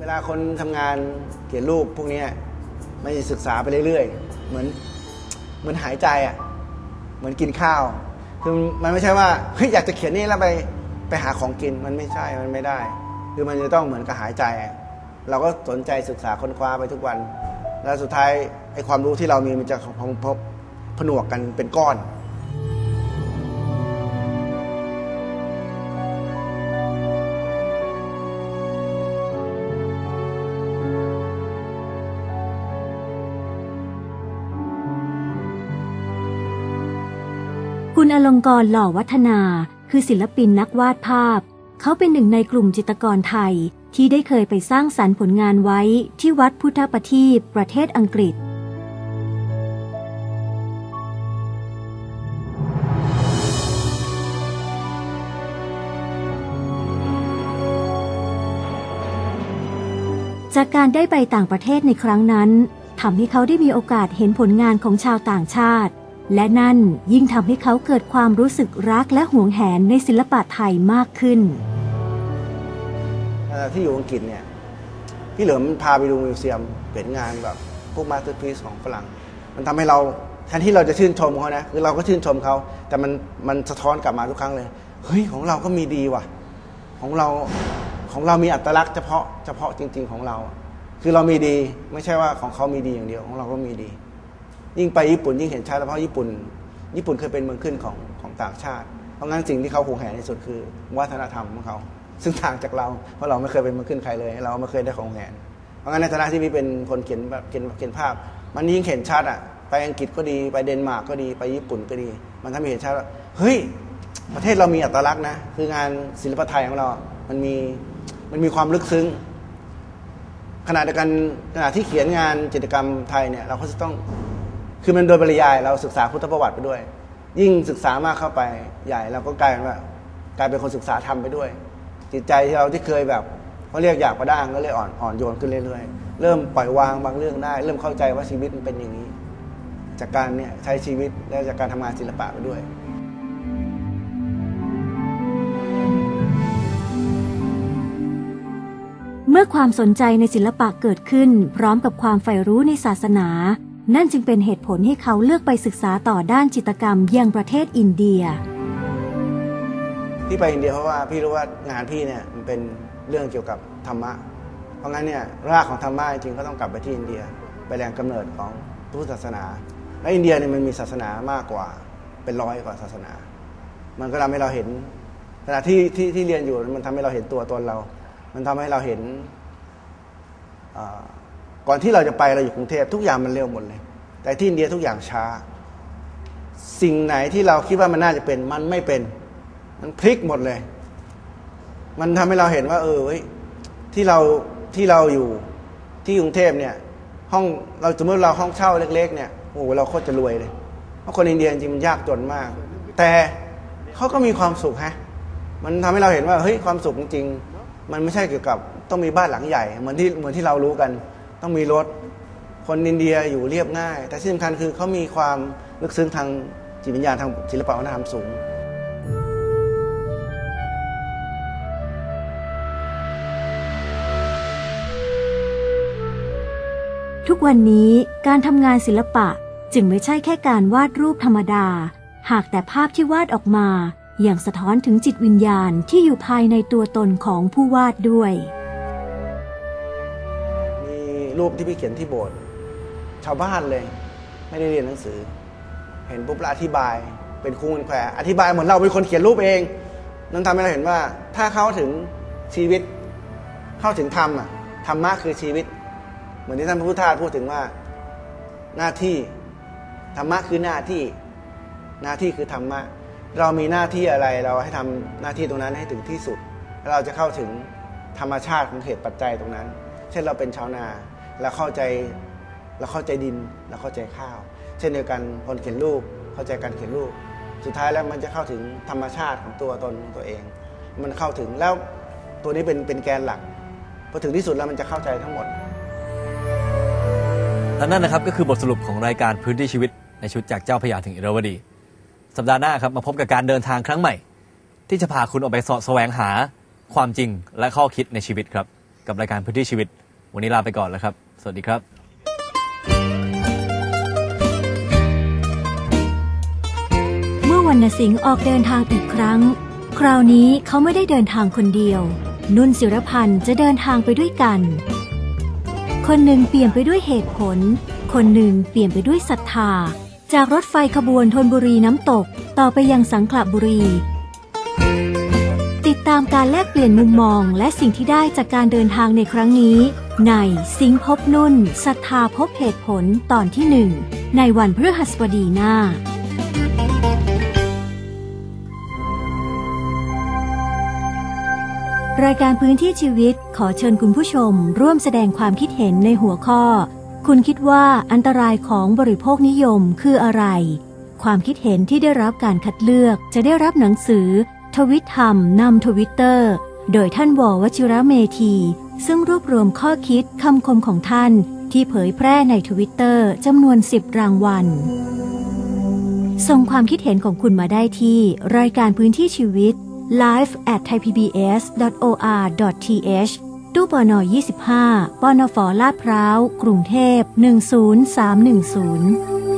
เวลาคนทำงานเขียนรูปพวกนี้มันจะศึกษาไปเรื่อยๆ เหมือนเหมือนหายใจอะ เหมือนกินข้าว คือมันไม่ใช่ว่าเฮ้ยอยากจะเขียนนี่แล้วไปไปหาของกินมันไม่ใช่มันไม่ได้ คือมันจะต้องเหมือนกับหายใจ เราก็สนใจศึกษาค้นคว้าไปทุกวัน แล้วสุดท้ายไอ้ความรู้ที่เรามีมันจะพงพบผนวกกันเป็นก้อน คุณอลงกรหล่อวัฒนา คือศิลปินนักวาดภาพ เขาเป็นหนึ่งในกลุ่มจิตรกรไทย ที่ได้เคยไปสร้างสรรค์ผลงานไว้ที่วัดพุทธประทีปประเทศอังกฤษจากการได้ไปต่างประเทศในครั้งนั้นทำให้เขาได้มีโอกาสเห็นผลงานของชาวต่างชาติ และนั่นยิ่งทำให้เขาเกิดความรู้สึกรักและหวงแหนในศิลปะไทยมากขึ้น ที่อยู่อังกฤษเนี่ยพี่เหลิมพาไปดูมิวเซียมเห็นงานแบบพวกมาสเตอร์พีซของฝรั่ง มันทำให้เราแทนที่เราจะชื่นชมเขานะคือเราก็ชื่นชมเขา แต่มันมันสะท้อนกลับมาทุกครั้งเลย เฮ้ยของเราก็มีดีว่ะ ของเราของเรามีอัตลักษณ์เฉพาะเฉพาะจริง ๆของเรา คือเรามีดีไม่ใช่ว่าของเขามีดีอย่างเดียวของเราก็มีดี ยิ่งไปญี่ปุ่นยิ่งเห็นชัดเพราะญี่ปุ่น ญี่ปุ่นเคยเป็นเมืองขึ้นของของต่างชาติ เพราะงั้นสิ่งที่เขาหวงแหนที่สุดคือ วัฒนธรรมของเขา ซึ่งต่างจากเรา เพราะเราไม่เคยเป็นเมืองขึ้นใครเลย เราไม่เคยได้ของแหนเพราะงั้นในฐานะที่พี่เป็นคนเขียนแบบเขียนเขียนภาพ มันยิ่งเห็นชัดอะไปอังกฤษก็ดีไปเดนมาร์กก็ดีไปญี่ปุ่นก็ดี มันทำให้เห็นชัดว่าเฮ้ยประเทศเรามีอัตลักษณ์นะคืองานศิลปะไทยของเรา มันมีมันมีความลึกซึ้งขณะเดียวกันขณะที่เขียนงานจิตรกรรมไทยเนี่ยเราก็จะต้อง คือมันโดยปริยายเราศึกษาพุทธประวัติไปด้วย ยิ่งศึกษามากเข้าไปใหญ่เราก็กลายเป็นว่ากลายเป็นคนศึกษาธรรมไปด้วย จิตใจที่เราที่เคยแบบเขาเรียกอยากประด้างก็เลยอ่อนอ่อนโยนขึ้นเรื่อยๆ เริ่มปล่อยวางบางเรื่องได้ เริ่มเข้าใจว่าชีวิตมันเป็นอย่างนี้ จากการเนี่ยใช้ชีวิตและจากการทำงานศิลปะไปด้วยเมื่อความสนใจในศิลปะเกิดขึ้น พร้อมกับความใฝ่รู้ในศาสนา นั่นจึงเป็นเหตุผลให้เขาเลือกไปศึกษาต่อด้านจิตกรรมยังประเทศอินเดียพี่ไปอินเดียเพราะว่าพี่รู้ว่างานพี่เนี่ยมันเป็นเรื่องเกี่ยวกับธรรมะ เพราะงั้นเนี่ยรากของธรรมะจริงก็ต้องกลับไปที่อินเดียไปแหล่งกำเนิดของพุทธศาสนา และอินเดียเนี่ยมันมีศาสนามากกว่าเป็นร้อยกว่าศาสนา มันก็ทำให้เราเห็นขณะที่ที่ที่เรียนอยู่มันทำให้เราเห็นตัวตนเรา มันทำให้เราเห็นอ่อ ก่อนที่เราจะไปเราอยู่กรุงเทพทุกอย่างมันเร็วหมดเลย แต่ที่อินเดียทุกอย่างช้า สิ่งไหนที่เราคิดว่ามันน่าจะเป็น มันไม่เป็น มันพลิกหมดเลย มันทำให้เราเห็นว่า เออเว้ยที่เราที่เราอยู่ที่กรุงเทพเนี่ย ห้องเราสมมติเราห้องเช่าเล็ก ๆ เนี่ยโอ้โหเราโคตรจะรวยเลยเพราะคนอินเดียจริงมันยากจนมาก แต่เขาก็มีความสุขฮะมันทำให้เราเห็นว่าเฮ้ยความสุขจริงมันไม่ใช่เกี่ยวกับต้องมีบ้านหลังใหญ่เหมือนที่เหมือนที่เรารู้กัน ต้องมีรถ คนอินเดียอยู่เรียบง่าย แต่ที่สำคัญคือเขามีความลึกซึ้งทางจิตวิญญาณทางศิลปวัฒนธรรมสูง ทุกวันนี้การทำงานศิลปะจึงไม่ใช่แค่การวาดรูปธรรมดา หากแต่ภาพที่วาดออกมา อย่างสะท้อนถึงจิตวิญญาณที่อยู่ภายในตัวตนของผู้วาดด้วย รูปที่พี่เขียนที่โบสถ์ชาวบ้านเลย ไม่ได้เรียนหนังสือ เห็นปุ๊บแล้วอธิบายเป็นครูเป็นแควอธิบายเหมือนเราเป็นคนเขียนรูปเอง นั่นทำให้เราเห็นว่า ถ้าเข้าถึงชีวิต เข้าถึงธรรมอะธรรมะคือชีวิต เหมือนที่ท่านพระพุทธทาสพูดถึงว่าหน้าที่ธรรมะคือหน้าที่หน้าที่คือธรรมะ เรามีหน้าที่อะไรเราให้ทำหน้าที่ตรงนั้นให้ถึงที่สุด แล้วเราจะเข้าถึงธรรมชาติของเหตุปัจจัยตรงนั้น เช่นเราเป็นชาวนา เราเข้าใจเราเข้าใจดินเราเข้าใจข้าว เช่นเดียวกันคนเขียนรูปเข้าใจการเขียนรูป สุดท้ายแล้วมันจะเข้าถึงธรรมชาติของตัวตนของตัวเอง มันเข้าถึงแล้วตัวนี้เป็นเป็นแกนหลักพอถึงที่สุดแล้วมันจะเข้าใจทั้งหมดและนั่นนะครับก็คือบทสรุปของรายการพื้นที่ชีวิตในชุดจากเจ้าพยาถึงอิรวดี สัปดาห์หน้าครับมาพบกับการเดินทางครั้งใหม่ ที่จะพาคุณออกไปสาะแสวงหาความจริงและข้อคิดในชีวิตครับ กับรายการพื้นที่ชีวิต วันนี้ลาไปก่อนแล้วครับ สวัสดีครับเมื่อวรรณสิงห์ออกเดินทางอีกครั้ง คราวนี้เขาไม่ได้เดินทางคนเดียว นุ่นศิรพันธ์จะเดินทางไปด้วยกัน คนหนึ่งเปลี่ยนไปด้วยเหตุผล คนหนึ่งเปลี่ยนไปด้วยศรัทธา จากรถไฟขบวนธนบุรีน้ำตก ต่อไปยังสังขละบุรี ติดตามการแลกเปลี่ยนมุมมองและสิ่งที่ได้จากการเดินทางในครั้งนี้ ในสิงพบนุ่นศรัทธาพบเหตุผลตอนที่หนึ่งในวันพฤหัสบดีหน้า รายการพื้นที่ชีวิตขอเชิญคุณผู้ชมร่วมแสดงความคิดเห็นในหัวข้อ คุณคิดว่าอันตรายของบริโภคนิยมคืออะไร ความคิดเห็นที่ได้รับการคัดเลือกจะได้รับหนังสือ ทวิตธรรมนำทวิตเตอร์ โดยท่านววชิระเมธี ซึ่งรวบรวมข้อคิดคำคมของท่านที่เผยแพร่ในทวิตเตอร์จำนวน 10 รางวัล ส่งความคิดเห็นของคุณมาได้ที่ รายการพื้นที่ชีวิต live at thaipbs.or.th ตู้ปน25ปนฟลาดพร้าว กรุงเทพ 10310